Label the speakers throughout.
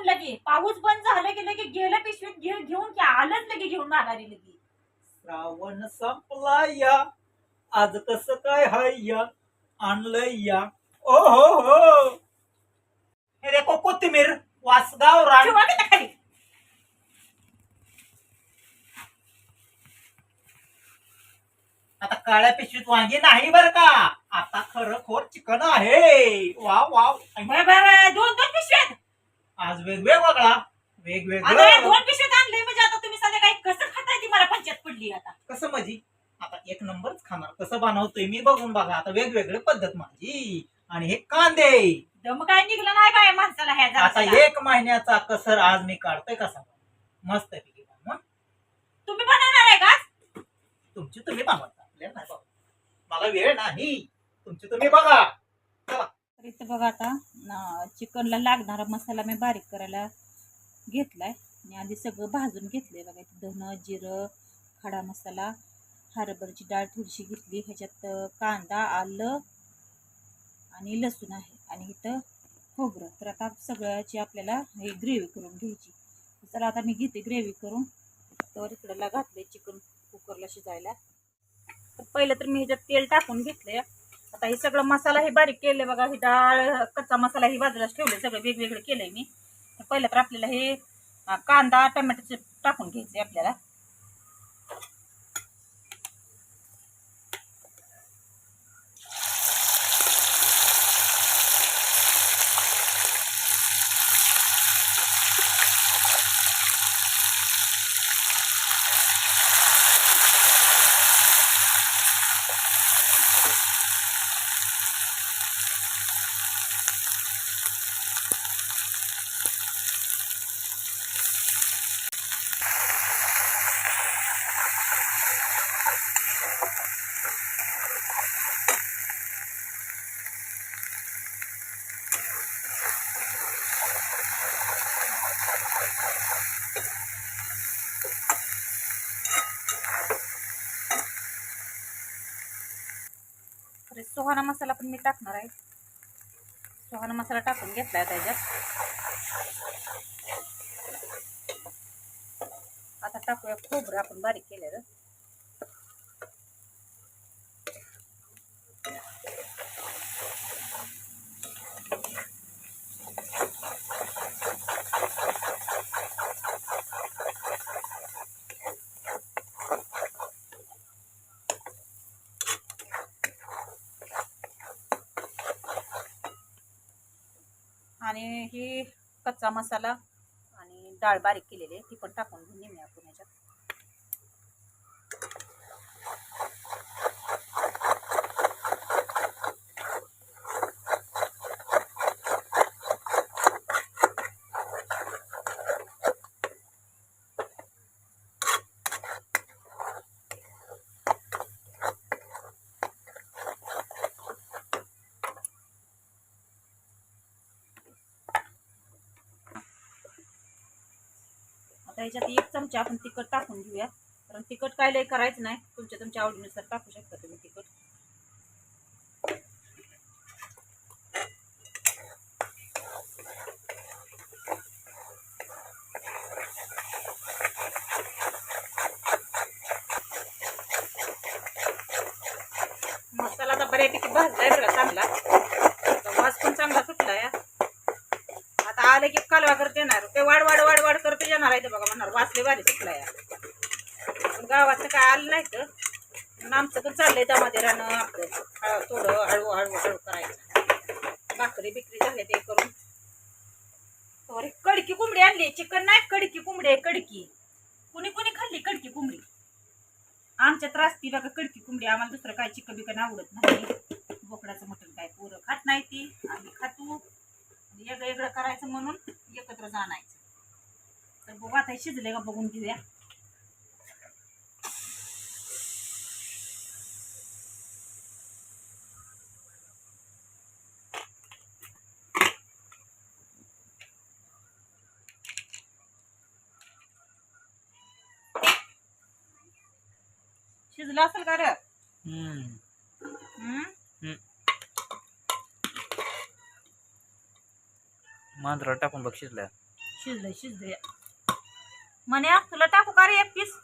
Speaker 1: घेऊन लगे. पाऊस बंद झालं की लगे गेलं पिशवीत घे- घेऊन की आलंच लगे घेऊन माघारी लगे.
Speaker 2: श्रावण संपला या. आज कसं काय हाय या? आणलंय या. ओ हो हो. हे देखो कोथिंबीर वासगाव रान
Speaker 1: ठेवा की त्या खाली.
Speaker 2: आता काळ्या पिशवीत वांगी नाही बर का? आता खरं खोर चिकन आहे. वा वा.
Speaker 1: दोन दोन पिशव्यात.
Speaker 2: आज वेगवेगळा
Speaker 1: आता हे
Speaker 2: वेगवेगळं
Speaker 1: दोन पिशव्यात आणले म्हणजे आता तुम्ही संध्याकाळी कसं खाताय ती मला पंचायत पडली आता.
Speaker 2: कसं माझी? आता एक नंबरच खाणार. कसं बनवतोय मी बघून बघा. आता वेगवेगळी पद्धत माझी. आणि हे कांदे.
Speaker 1: दम काय निघलं नाही काय माणसाला ह्या
Speaker 2: आता. एक महिन्याचा कसर आज मी काढतोय कसा? मस्त पैकी
Speaker 1: तुम्ही बनवणार आहे का
Speaker 2: तुमची तुम्ही बनवता. आपल्याला नाही. मला वेळ नाही. तुमची तुम्ही बघा.
Speaker 1: तर इथं बघा आता चिकनला लागणारा मसाला मी बारीक करायला घेतलाय. आणि आधी सगळं भाजून घेतलंय बघा. इथं धन जिरं खडा मसाला हरभरची डाळ थोडीशी घेतली. ह्याच्यात कांदा आलं आणि लसूण आहे. आणि इथं खोबरं. तर आता सगळ्याची आपल्याला हे ग्रेव्ही करून घ्यायची. तर आता मी घेते ग्रेव्ही करून. तर इकडला घातले चिकन कुकरला शिजायला. तर पहिलं तर मी ह्याच्यात तेल टाकून घेतलंय. आता हे सगळं मसाला हे बारीक केले बघा ही डाळ कच्चा मसाला ही बाजूलाच ठेवले सगळं वेगवेगळं केलंय मी. पहिलं तर आपल्याला हे कांदा टमॅटोचे टाकून घ्यायचे आपल्याला. तर मसाला पण मी टाकणार आहे. सुहाणा मसाला टाकून घेतलाय त्याच्यात. आता टाकूया खोबरं आपण बारीक केलेलं. आणि ही कच्चा मसाला आणि डाळ बारीक केलेली आहे ती पण टाकून घेऊन नेऊया आपण ह्याच्यात आता ह्याच्यात एक चमचा आपण तिखट टाकून घेऊया कारण तिखट काय लय करायचं नाही. तुमच्या तुमच्या आवडीनुसार टाकू शकता तुम्ही तिखट. मसाला आता बऱ्यापैकी भाजलाय बरं का चांगला आता वास पण चांगला सुटला या आता आले की कालवा करत येणार. ते वाढ वाढ वाढ वाढ करत येणार आहे ते बघा म्हणणार. वाचले वारी शिकला या गावाचं काय आलं नाही तर? आमचं पण चाललंय त्यामध्ये राहणं आपलं थोडं हळू हळू हळू करायचं. भाकरी बिकरी झाले ते करून. अरे कडकी कोंबडी आणली. चिकन नाही कडकी कोंबडी आहे कडकी. कुणी कुणी खाल्ली कडकी कोंबडी? आमच्या त्रास ती बघा कडकी कोंबडी. आम्हाला दुसरं काय चिकन बिकन आवडत नाही. बोकडाचं मटण काय पोरं खात नाही ती. आम्ही खातो. म्हणजे वेगळं वेगळं करायचं म्हणून एकत्र जाणायचं. तर बघू आता शिजले का बघून घेऊया. शिजलं असेल का रे हम्म?
Speaker 3: मांजरा टाकून बघ शिजल्या.
Speaker 1: शिजलंय शिजलंय म्हणे तुला टाकू का रे एक पीस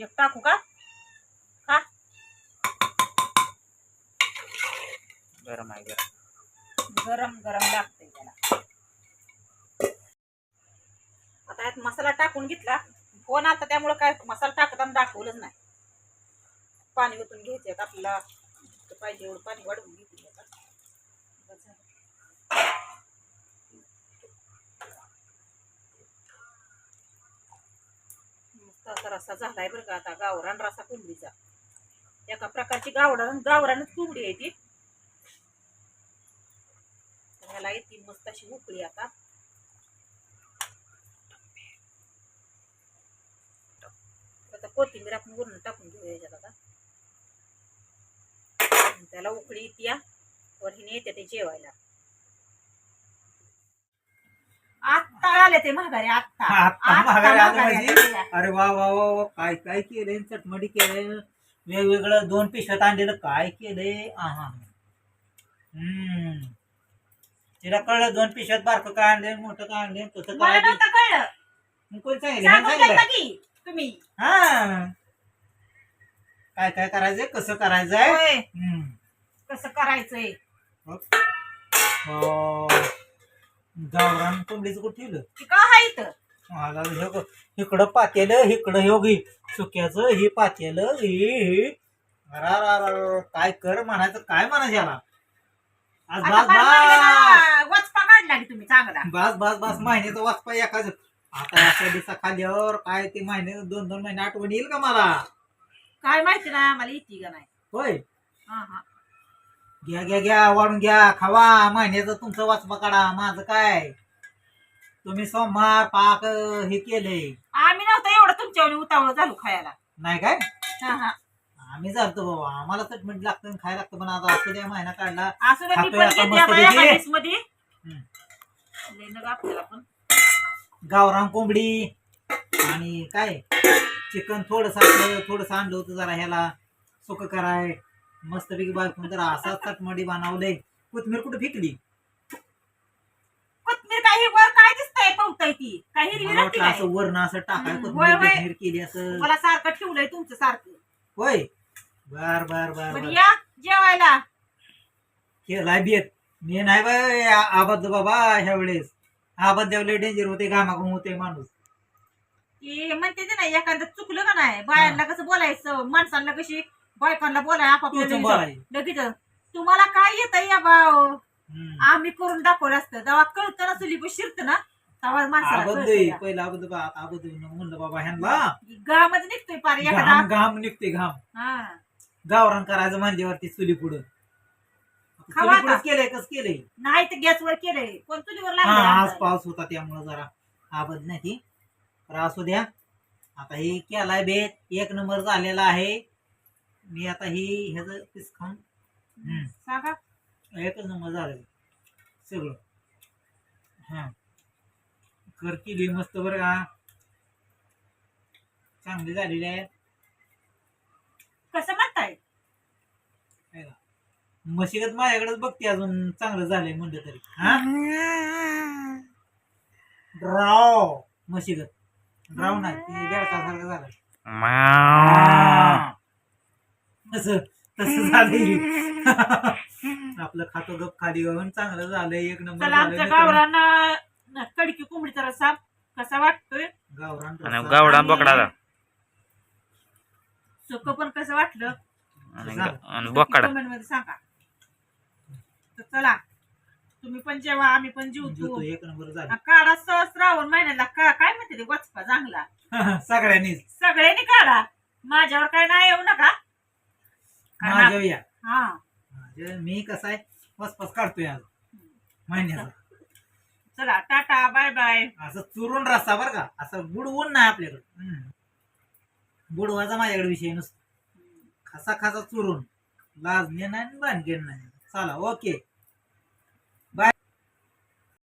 Speaker 1: एक टाकू का? का?
Speaker 2: गरम आहे गरम.
Speaker 1: गरम गरम लागतंय त्याला. आता यात मसाला टाकून घेतला. फोन आता त्यामुळे काय मसाला टाकताना दाखवलंच नाही. पाणी ओतून घ्यायचं आपल्याला? पाहिजे एवढं पाणी वाढवून घेतलं आता. मस्त असा रस्सा झालाय बरं का आता गावरान रसा कोंबडीचा. एका प्रकारची गावरान गावरानच कोंबडी आहे ती. ह्याला येते मस्त अशी उकळी आता. आता कोथिंबीर आपण वरून टाकून घेऊया याच्यात आता. उकळी येते वर हिने येते ते जेवायला. आत्ता आले ते महागारी आत्ता.
Speaker 2: आत्ता
Speaker 1: आत्ता
Speaker 2: महागारी आले
Speaker 1: महागारी
Speaker 2: म्हणजे? अरे वा वा वा वा काय काय केलंय? चटमटी केलंय वेगवेगळं दोन पिशव्यात आणलेलं काय केलंय? आहा. हम्म. तिला कळलं दोन पिशव्यात बारकं काय आणले मोठं काय आणले कसं
Speaker 1: मला
Speaker 2: काय
Speaker 1: नव्हतं कळलं.
Speaker 2: मग कोणी सांगितलं? ह्यानं
Speaker 1: सांगून
Speaker 2: सांगितलं?
Speaker 1: द्या की तुम्ही.
Speaker 2: हा. काय काय करायचंय? कसं करायचंय?
Speaker 1: होय.
Speaker 2: हम्म.
Speaker 1: कसं करायचंय?
Speaker 2: हो. गावरान कोंबडीचं कुठं ठेवलं?
Speaker 1: का इथं.
Speaker 2: मला हे बघ, इकडं पातेलं इकडं योगी सुक्याचं हे पातेलं हे हे. काय कर म्हणायचं काय म्हणायचं याला? आज
Speaker 1: आता
Speaker 2: बास
Speaker 1: फार
Speaker 2: बास.
Speaker 1: महिन्याला वचपा काढला की तुम्ही चांगला.
Speaker 2: बास बास बास महिन्याचा वाचपा एखाद आता अशा दिवसा खाल्ल्यावर काय ते महिने दोन दोन महिने आठवण येईल का मला?
Speaker 1: काय माहिती नाही आम्हाला येते का नाही.
Speaker 2: होय.
Speaker 1: हा हा.
Speaker 2: घ्या घ्या घ्या वाढून घ्या खावा महिन्याचं तुमचं वाचपा काढा माझं काय? तुम्ही सोमवार पाक हे केले.
Speaker 1: आम्ही नव्हतं एवढं तुमच्यावर उतावळं झालो खायला.
Speaker 2: नाही काय?
Speaker 1: हा हा.
Speaker 2: आम्ही जातो बाबा आम्हाला चटमीट लागतं आणि खायला लागतं पण आता असं द्या महिना काढला.
Speaker 1: असं मी
Speaker 2: खातोय
Speaker 1: पण
Speaker 2: आता
Speaker 1: घेते बाया
Speaker 2: मस्तपैकी.
Speaker 1: हाडीसमध्ये
Speaker 2: हम्म.
Speaker 1: लय नग आपल्याला पण
Speaker 2: गावरान कोंबडी आणि काय? चिकन थोडस थोडस आणलं होतं जरा ह्याला. सुक कराय. मस्तपैकी बायकून जरा असा चटमडी बनवलंय. कोथमीर कुठे फेकली?
Speaker 1: कोथमीर काही वर काय दिसतंय? पवताय ती. काही हिरवी
Speaker 2: मला वाटलं असं वरण असं टाकाय
Speaker 1: हम्म,
Speaker 2: कोथमीर
Speaker 1: होय,
Speaker 2: केली असं.
Speaker 1: मला सारखं ठेवलंय तुमचं सारखं.
Speaker 2: होय. बर बर बर
Speaker 1: या जेवायला.
Speaker 2: केलाय बेत. मी नाही बाय आबाद बाबा ह्या वेळेस. आबाद द्यावले डेंजर होते घामाघूम होते माणूस.
Speaker 1: की म्हणते ते नाही एखादं चुकलं का नाही? बायांना कसं बोलायचं? माणसांना कशी बायकांना बोलाय आपापल्या लगेच. लगेच तुम्हाला काय येत या भाव?
Speaker 2: हम्म.
Speaker 1: आम्ही करून दाखवलं असतं. तेव्हा कळतं ना चुली शिरत ना. तेव्हा माणसाला
Speaker 2: आहे. पहिला बा आहे. म्हणलं बाबा ह्यांना.
Speaker 1: गावामध्ये निघतोय पार एखादा
Speaker 2: घाम घाम निघते घाम.
Speaker 1: हा.
Speaker 2: गावरान करायचं चुली पुढं.
Speaker 1: खावा
Speaker 2: चुली पुढंच
Speaker 1: आता.
Speaker 2: केलंय कस केलंय.
Speaker 1: नाही तर गॅसवर केलंय. कोण चुलीवर
Speaker 2: हा आज
Speaker 1: लागलं
Speaker 2: पाऊस होता त्यामुळे जरा आबद नाही ती. तर असू द्या. आता हे केलाय बेत. एक नंबर झालेला आहे. मी आता ही ह्याच पीस खाऊन हम्म.
Speaker 1: सांगा.
Speaker 2: एकच नंबर झालं सगळं. हा. कर केली मस्त बरं का. चांगली झालेली आहे.
Speaker 1: कसं म्हणताय?
Speaker 2: आहे का? मशिगत माझ्याकडेच बघते अजून. चांगलं झालंय म्हणलं तरी. हा? ड्राव मशिगत ड्राव नाही ती बेळकासारखं झालं. तसं तसं झालंय. आपलं खातो गप खाली गावून चांगलं झालंय एक नंबर
Speaker 1: चला आमच्या. गावरान कडकी कोंबडीचा रसा कसा वाटतोय?
Speaker 2: गावरान
Speaker 3: आणि
Speaker 2: रस्सा.
Speaker 3: गावडा बोकडाचा
Speaker 1: सुक पण कसं वाटलं?
Speaker 3: आणि ग- आणि बोकडा.
Speaker 1: कमेंटमध्ये सांगा. तर चला तुम्ही पण जेवा आम्ही पण
Speaker 2: जेवतो
Speaker 1: जेवतो
Speaker 2: एक नंबर झालं.
Speaker 1: काढा सहज श्रावण महिन्याला का काय म्हणते ते वचपा चांगला.
Speaker 2: सगळ्यांनीच.
Speaker 1: सगळ्यांनी काढा. माझ्यावर काय नाही येऊ नका. कारण-
Speaker 2: माझ्या या
Speaker 1: हा.
Speaker 2: माझ्या- मी कसं आहे पसपस काढतोय आज. महिन्याचा.
Speaker 1: चला टाटा बाय बाय.
Speaker 2: असं चुरून रस्ता बरं का. असं बुडवून नाही आपल्याकडे. हम्म. बुडवायचा माझ्याकडे विषय नसतो. खासा खासा चुरून. लाजणे नाही आणि भानगड नाही. चला ओके.